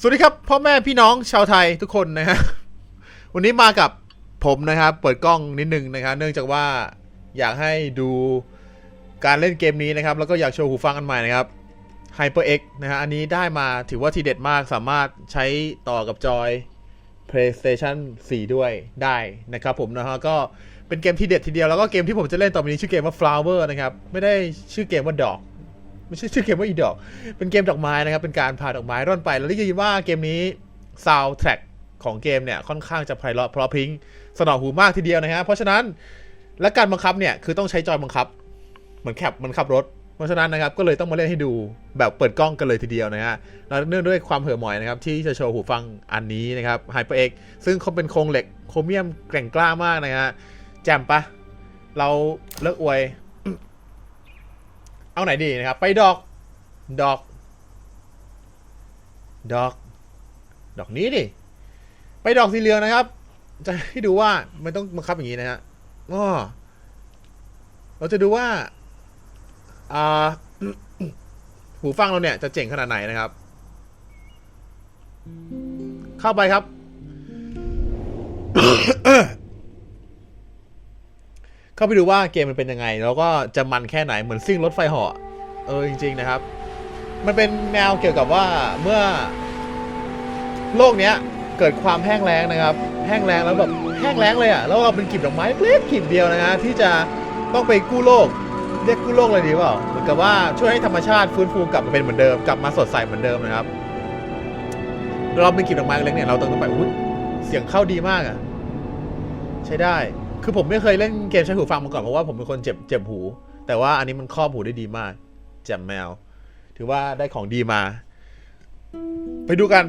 สวัสดีครับพ่อแม่พี่น้องชาวไทยทุกคนนะฮะวันนี้มากับผมนะครับ เปิดกล้องนิดนึงนะครับ เนื่องจากว่าอยากให้ดูการเล่นเกมนี้นะครับ แล้วก็อยากโชว์หูฟังอันใหม่นะครับ HyperX นะฮะอันนี้ได้มาถือว่าทีเด็ดมากสามารถใช้ต่อกับจอย PlayStation 4 ด้วยได้นะครับผมนะฮะก็เป็นเกมที่เด็ดทีเดียวแล้วก็เกมที่ผมจะเล่นต่อไปนี้ชื่อเกมว่า Flower นะครับ ไม่ได้ชื่อเกมว่าดอก ไม่ใช่ชื่อเกมว่าอีดอก เป็นเกมดอกไม้นะครับ เป็นการพาดอกไม้ร่อนไป แล้วได้ยินว่าเกมนี้ซาว d t ท a c k ของเกมเนี่ย ค่อนข้างจะไพเราะเพราะพิงสนอหูมากทีเดียวนะฮะ เพราะฉะนั้นและการบังคับเนี่ย คือต้องใช้จอยบังคับ เหมือนแคปมันขับรถ เพราะฉะนั้นนะครับ ก็เลยต้องมาเล่นให้ดูแบบเปิดกล้องกันเลยทีเดียวนะฮะแล้วเนื่องด้วยความเห่อหมอยนะครับ ที่จะโชว์หูฟังอันนี้นะครับ HyperX ซึ่งเขาเป็นโครงเหล็กโครเมียมแกร่งกล้ามากนะฮะแจ่มปะเราเลิกอวย เอาไหนดีนะครับ ไปดอก ดอก ดอก ดอกนี้ดิ ไปดอกสีเหลืองนะครับ จะให้ดูว่ามันต้องบังคับอย่างนี้นะฮะอ้อเราจะดูว่า อ่า หูฟังเราเนี่ยจะเจ๋งขนาดไหนนะครับ เข้าไปครับ เข้าไปดูว่าเกมมันเป็นยังไง แล้วก็จะมันแค่ไหนเหมือนซิ่งรถไฟเหาะเออจริง ๆนะครับ มันเป็นแนวเกี่ยวกับว่าเมื่อ โลกเนี้ยเกิดความแห้งแล้งนะครับ แห้งแล้งแล้วแบบแห้งแล้งเลยอะแล้วเราเป็นกลีบดอกไม้เล็กกลีบเดียวนะฮะที่จะต้องไปกู้โลกเรียกกู้โลกเลยดีเปล่าเหมือนกับว่าช่วยให้ธรรมชาติฟื้นฟูกลับมาเป็นเหมือนเดิมกลับมาสดใสเหมือนเดิมนะครับ เราเป็นกลีบดอกไม้เล็กเนี่ยเราต้องไปอุ้ยเสียงเข้าดีมากอะ ใช้ได้ คือผมไม่เคยเล่นเกมใช้หูฟังมาก่อนเพราะว่าผมเป็นคนเจ็บเจ็บหู แต่ว่าอันนี้มันครอบหูได้ดีมากแจ่มแมว ถือว่าได้ของดีมา ไปดูกัน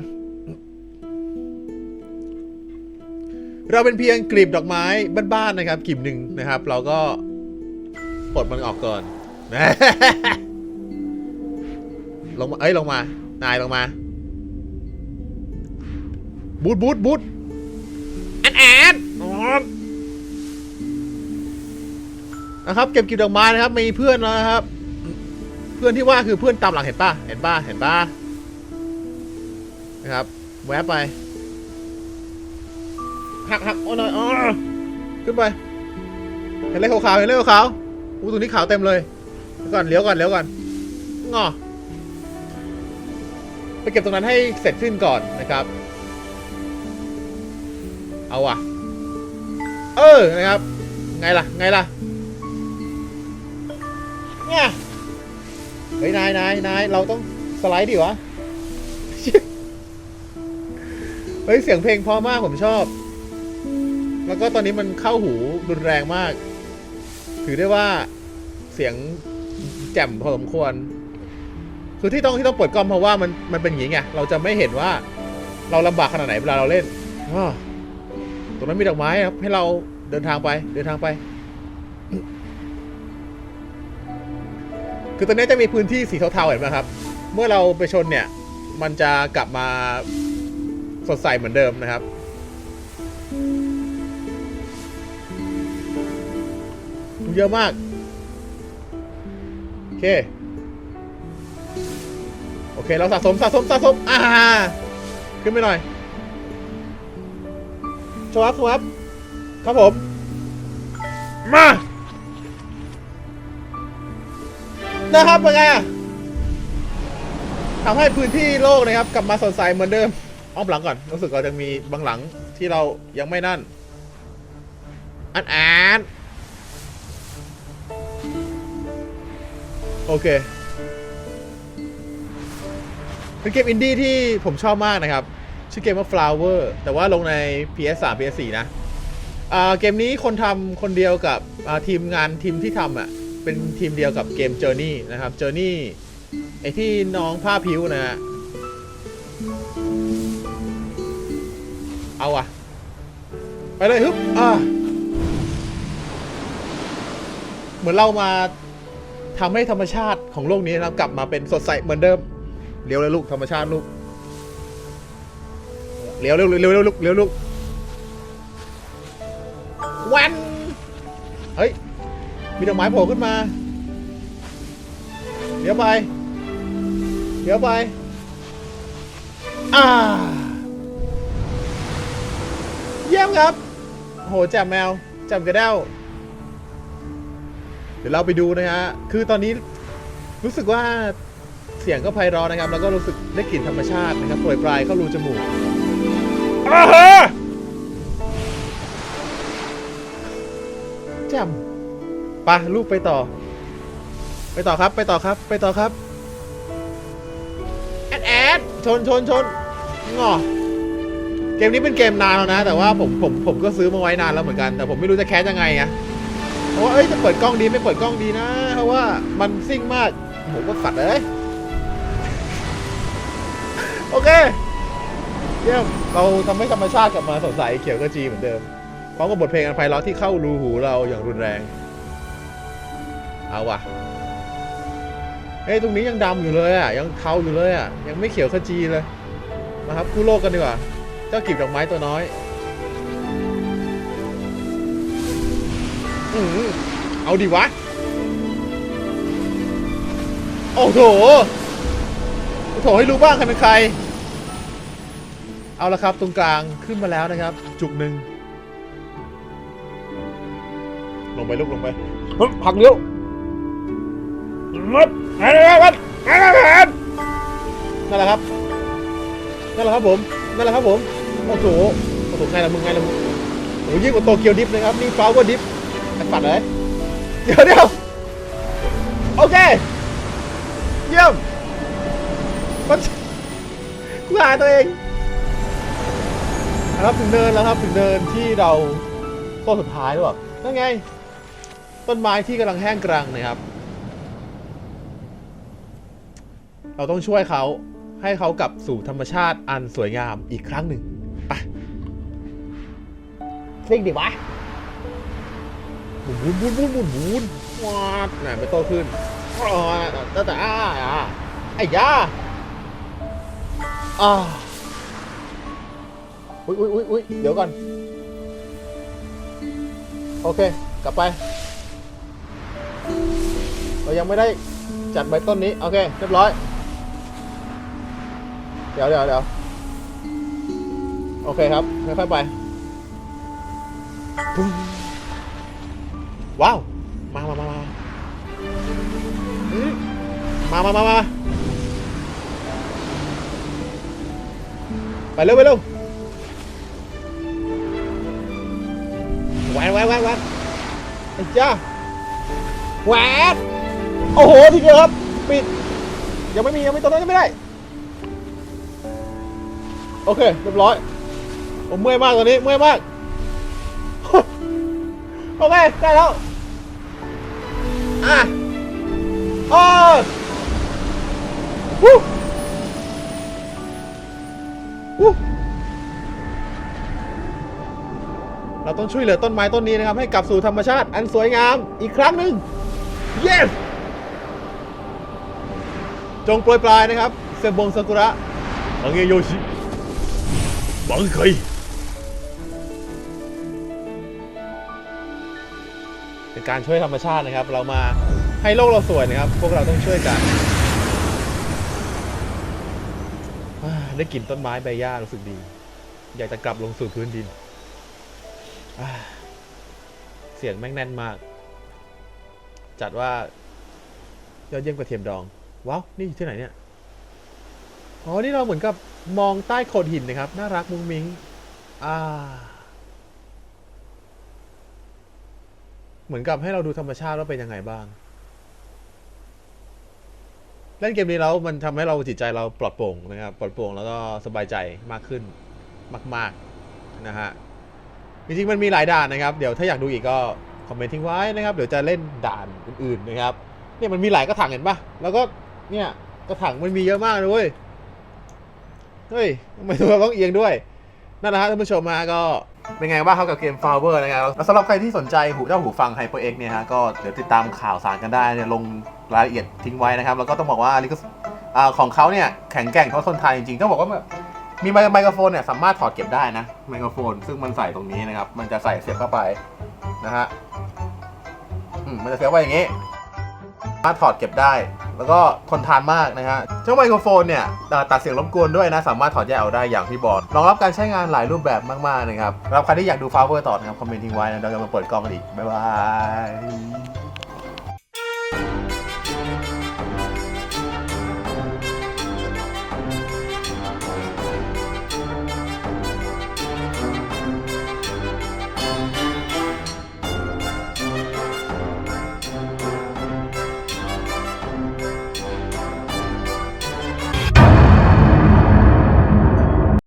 เราเป็นเพียงกลีบดอกไม้บ้านๆนะครับกลีบหนึ่งนะครับ เราก็ปลดมันออกก่อนลงมาเอ้ยลงมา นายลงมา บูทบูทบูทแอนแอน นะครับเก็บกลีบดอกไม้นะครับ มีเพื่อนแล้วนะครับ เพื่อนที่ว่าคือเพื่อนตามหลังเห็นป่ะเห็นป่ะเห็นป่ะนะครับ แวะไปหักหักโอ้หน่อยอ๋อขึ้นไปเห็นเลขขาวเห็นเลขขาวอู้ตรงนี้ขาวเต็มเลยเดี๋ยวก่อนเลี้ยวก่อนเลี้ยวก่อนงอไปเก็บตรงนั้นให้เสร็จสิ้นก่อนนะครับ เอาว่ะ เออนะครับ ไงล่ะ ไงล่ะ เนี่ยเฮ้ยนายนายนายเราต้องสไลด์ดิวะ เฮ้ยเสียงเพลงพอมากผมชอบ แล้วก็ตอนนี้มันเข้าหูรุนแรงมาก ถือได้ว่าเสียงแจ่มพอสมควร คือที่ต้องที่ต้องเปิดกล้องเพราะว่ามันมันเป็นอย่างงี้ไงเราจะไม่เห็นว่า เราลำบากขนาดไหนเวลาเราเล่นตรงนั้นมีดอกไม้ครับให้เราเดินทางไปเดินทางไป คือตอนนี้จะมีพื้นที่สีเทาๆเห็นไหมครับ เมื่อเราไปชนเนี่ย มันจะกลับมาสดใสเหมือนเดิมนะครับ เยอะมาก โอเค โอเค เราสะสมสะสมสะสม อ่า ขึ้นไปหน่อยสวับสวับครับผม มา นะครับเป็นไงทำให้พื้นที่โลกนะครับ กลับมาสดใสเหมือนเดิม อ้อมหลังก่อน รู้สึกเราจะมีบางหลังที่เรายังไม่นั่น อันอ่านโอเค เป็นเกมอินดี้ที่ผมชอบมากนะครับ ชื่อเกมว่า Flower แต่ว่าลงใน PS3 PS4 นะอ่าเกมนี้คนทำคนเดียวกับทีมงานทีมที่ทำอะ เป็นทีมเดียวกับเกม Journey นะครับ Journey ไอที่น้องผ้าพิ้วนะฮะเอาอะไปเลยฮึบอ่าเหมือนเรามาทำให้ธรรมชาติของโลกนี้นะครับกลับมาเป็นสดใสเหมือนเดิมเลี้ยวเลยลูกธรรมชาติลูกเลี้ยวเร็วเร็วเร็วลูกเร็วลูก มีดอกไม้โผล่ขึ้นมา เดี๋ยวไป เดี๋ยวไป อ่า เยี่ยมครับ โหแจ่มแมวแจ่มกระเด้าเดี๋ยวเราไปดูนะฮะ คือตอนนี้รู้สึกว่าเสียงก็ไพเราะนะครับ แล้วก็รู้สึกได้กลิ่นธรรมชาตินะครับโปรยปลายเข้ารูจมูกอาฮะแจ่ม ไปลูกไปต่อ ไปต่อครับ ไปต่อครับ ไปต่อครับ แอดแอดชนชนชนงอเกมนี้เป็นเกมนานแล้วนะ แต่ว่าผมผมผมก็ซื้อมาไว้นานแล้วเหมือนกัน แต่ผมไม่รู้จะแคสยังไงไงเพราะว่าเอ้ยจะเปิดกล้องดีไม่เปิดกล้องดีนะ เพราะว่ามันซิ่งมากผมก็ฝัดเลยโอเคเยี่ยมเราทำให้ธรรมชาติกลับมาสดใสเขียวกระจีเหมือนเดิมพร้อมกับบทเพลงอันไพเราะที่เข้ารูหูเราอย่างรุนแรง เอาว่ะเฮ้ยตรงนี้ยังดำอยู่เลยอะยังเทาอยู่เลยอะยังไม่เขียวขจีเลยมาครับกู้โลกกันดีกว่า เจ้ากีบดอกไม้ตัวน้อยอือเอาดิวะ โอ้โถโถให้รู้บ้างใครเป็นใคร เอาละครับตรงกลางขึ้นมาแล้วนะครับ จุกหนึ่งลงไปลูกลงไปฮึบหักเลี้ยว มัดนั่นแหละครับนั่นแหละครับ นั่นแหละครับผม นั่นแหละครับผม โอ้โห โอ้โหไงล่ะมึงไงล่ะมึงโอ้ยิ่งกว่าโตเกียวดิฟนะครับ นี่ฟลาวเวอร์ดิฟไอ้ฝัดเลย เดี๋ยวเดี๋ยวโอเค เยี่ยมมันกูหาตัวเองนะครับถึงเนินแล้วครับถึงเนินที่เราต้นสุดท้ายหรือเปล่านั่นไง ต้นไม้ที่กำลังแห้งกรังนะครับ เราต้องช่วยเขาให้เขากลับสู่ธรรมชาติอันสวยงามอีกครั้งหนึ่งไปเร่งดิวะหมุนหมุนหมุนหมุนหมุนหมุนวาดไหนไม่โตขึ้นอ๋อแต่แต่อ้าอ่าไอ้ยาอ่าอุ้ยอุ้ยอุ้ยอุ้ยเดี๋ยวก่อน โอเค กลับไป เรายังไม่ได้จัดใบต้นนี้ โอเค เรียบร้อย ดี๋ยวเดี๋ยวเดี๋ยวโอเคครับค่อยๆไปปุ้งว้าวมามามามามามามามาไปเร็วไปเร็วแหวนแหวนแหวนแหวนไอ้จ้าแหวนโอ้โหทีเดียวครับ ปิด ยังไม่มี ยังไม่ตรงนั้นยังไม่ได้ โอเคเรียบร้อย ผมเมื่อยมากตอนนี้ เมื่อยมาก โอเค ได้แล้ว อะโอ้วู้วู้เราต้องช่วยเหลือต้นไม้ต้นนี้นะครับ ให้กลับสู่ธรรมชาติ อันสวยงามอีกครั้งหนึ่ง yes จงโปรยปลายนะครับ เซบงซากุระของเงโยชิ บังเคยเป็นการช่วยธรรมชาตินะครับ เรามาให้โลกเราสวยนะครับ พวกเราต้องช่วยกันได้กลิ่นต้นไม้ใบหญ้ารู้สึกดี อยากจะกลับลงสู่พื้นดิน เสียงแม่งแน่นมาก จัดว่ายอดเยี่ยมกระเทียมดอง ว้าว นี่อยู่ที่ไหนเนี่ย อ๋อ นี่เราเหมือนกับ มองใต้โขดหินนะครับ น่ารักมุ้งมิ้งอ่า เหมือนกับให้เราดูธรรมชาติว่าเป็นยังไงบ้าง เล่นเกมนี้แล้วมันทำให้เราจิตใจเราปลอดโปร่งนะครับ ปลอดโปร่งแล้วก็สบายใจมากขึ้นมาก ๆ นะฮะ จริงๆ มันมีหลายด่านนะครับ เดี๋ยวถ้าอยากดูอีกก็คอมเมนต์ทิ้งไว้นะครับ เดี๋ยวจะเล่นด่านอื่นๆนะครับ เนี่ยมันมีหลายกระถางเห็นปะแล้วก็เนี่ยกระถางมันมีเยอะมากเลย เฮ้ยทำไมตัวต้องเอียงด้วย นั่นแหละฮะท่านผู้ชมมาก็เป็นไงบ้างครับกับเกม Flower นะครับแล้วสำหรับใครที่สนใจหูเจ้าหูฟัง HyperX เอ็กเนี่ยฮะก็เดี๋ยวติดตามข่าวสารกันได้เนี่ยลงรายละเอียดทิ้งไว้นะครับ แล้วก็ต้องบอกว่าลิขสิทธิ์อ่าของเขาเนี่ยแข็งแกร่งเขาทนทานจริงๆ ต้องบอกว่าแบบมีไมค์ไมโครโฟนเนี่ยสามารถถอดเก็บได้นะไมโครโฟน ซึ่งมันใส่ตรงนี้นะครับ มันจะใส่เสียบเข้าไปนะฮะอืมมันจะเสียบไว้อย่างนี้สามารถถอดเก็บได้ แล้วก็ทนทานมากนะฮะเจ้าไมโครโฟนเนี่ยตัดเสียงรบกวนด้วยนะ สามารถถอดแยกเอาได้อย่างที่บอกรองรับการใช้งานหลายรูปแบบมากๆนะครับสำหรับใครที่อยากดูฟาวเวอร์ต่อนะครับคอมเมนต์ทิ้งไว้นะเดี๋ยวเราจะมาเปิดกล้องกันอีกบ๊ายบาย